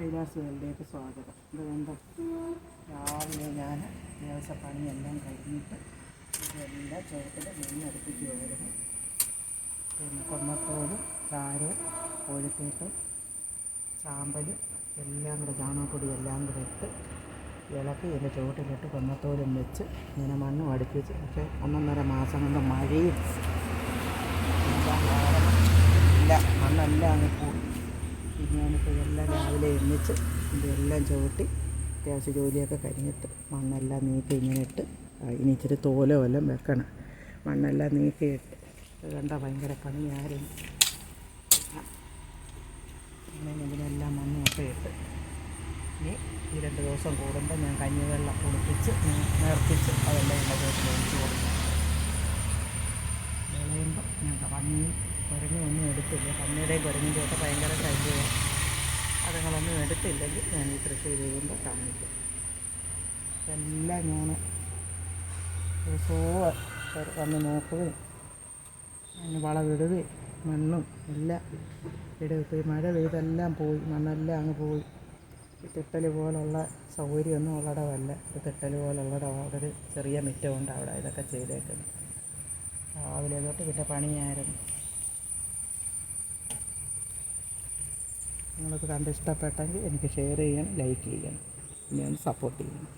കൈലാസ് വേൾഡിലേക്ക് സ്വാഗതം. അതുകൊണ്ട് കണ്ടോ രാവിലെ ഞാൻ ദിവസ പണിയെല്ലാം കഴിഞ്ഞിട്ട് ഇതെല്ലാം ചോട്ടിൽ മണ്ണെടുപ്പിക്കുമായിരുന്നു പിന്നെ കൊന്നത്തോടും ചാരവും കോഴിത്തീട്ടും ചാമ്പലും എല്ലാം കൂടെ ചാണകപ്പൊടി എല്ലാം കൂടെ ഇട്ട് ഇളക്കി ഇതിന്റെ ചുവട്ടിലിട്ട് കൊന്നത്തോലും വെച്ച് ഇങ്ങനെ മണ്ണും അടുപ്പിച്ച് പക്ഷേ ഒന്നൊന്നര മാസം കൊണ്ട് മഴയും ഇല്ല മണ്ണെല്ലാം അങ്ങ് പിന്നെ ഞാനിപ്പോൾ എല്ലാം രാവിലെ എണ്ണിച്ച് ഇതെല്ലാം ചവിട്ടി അത്യാവശ്യം ജോലിയൊക്കെ കഴിഞ്ഞിട്ട് മണ്ണെല്ലാം നീക്കി ഇങ്ങനെ ഇട്ട് ഇനി ഇച്ചിരി തോലോ എല്ലാം വെക്കണം. മണ്ണെല്ലാം നീക്കിയിട്ട്. കണ്ട ഭയങ്കര പണിയായിരുന്നു. അങ്ങനെ ഇതിനെല്ലാം മണ്ണൊക്കെ ഇട്ട് ഇനി ഈ രണ്ട് ദിവസം കൂടുമ്പോൾ ഞാൻ കഞ്ഞിവെള്ളം കുളിപ്പിച്ച് നേർപ്പിച്ച് അതെല്ലാം എന്റെ വീട്ടിൽ ഒഴിച്ച് കൊടുക്കും. വിളയുമ്പോൾ ഞാൻ പന്നി കുരങ്ങി എടുത്തില്ല. പന്നിയുടെയും കുരങ്ങിന്റെയും ഒക്കെ ഭയങ്കര ശല്യമാണ് അതുങ്ങളൊന്നും എടുത്തില്ലെങ്കിൽ ഞാൻ ഈ കൃഷി ചെയ്യുമ്പോൾ കാണിക്കും. എല്ലാം ഞാൻ ദിവസവും വന്ന് നോക്കുകയും അതിന് വളമിടുകയും മണ്ണും എല്ലാം ഇടും ഇപ്പോൾ ഈ മഴ പെയ്തെല്ലാം പോയി. മണ്ണെല്ലാം അങ്ങ് പോയി. തിട്ടൽ പോലുള്ള സൗകര്യമൊന്നും ഉള്ളിടമല്ല ഒരു തിട്ടൽ പോലുള്ളിടം അവിടെ ഒരു ചെറിയ മിറ്റമുണ്ട് അവിടെ. ഇതൊക്കെ ചെയ്തേക്കുന്നത്. രാവിലെ തൊട്ട് പിന്നെ പണിയായിരുന്നു. നിങ്ങൾക്ക് കണ്ട് ഇഷ്ടപ്പെട്ടെങ്കിൽ എനിക്ക് ഷെയർ ചെയ്യണം ലൈക്ക് ചെയ്യണം ഞാൻ സപ്പോർട്ട് ചെയ്യണം.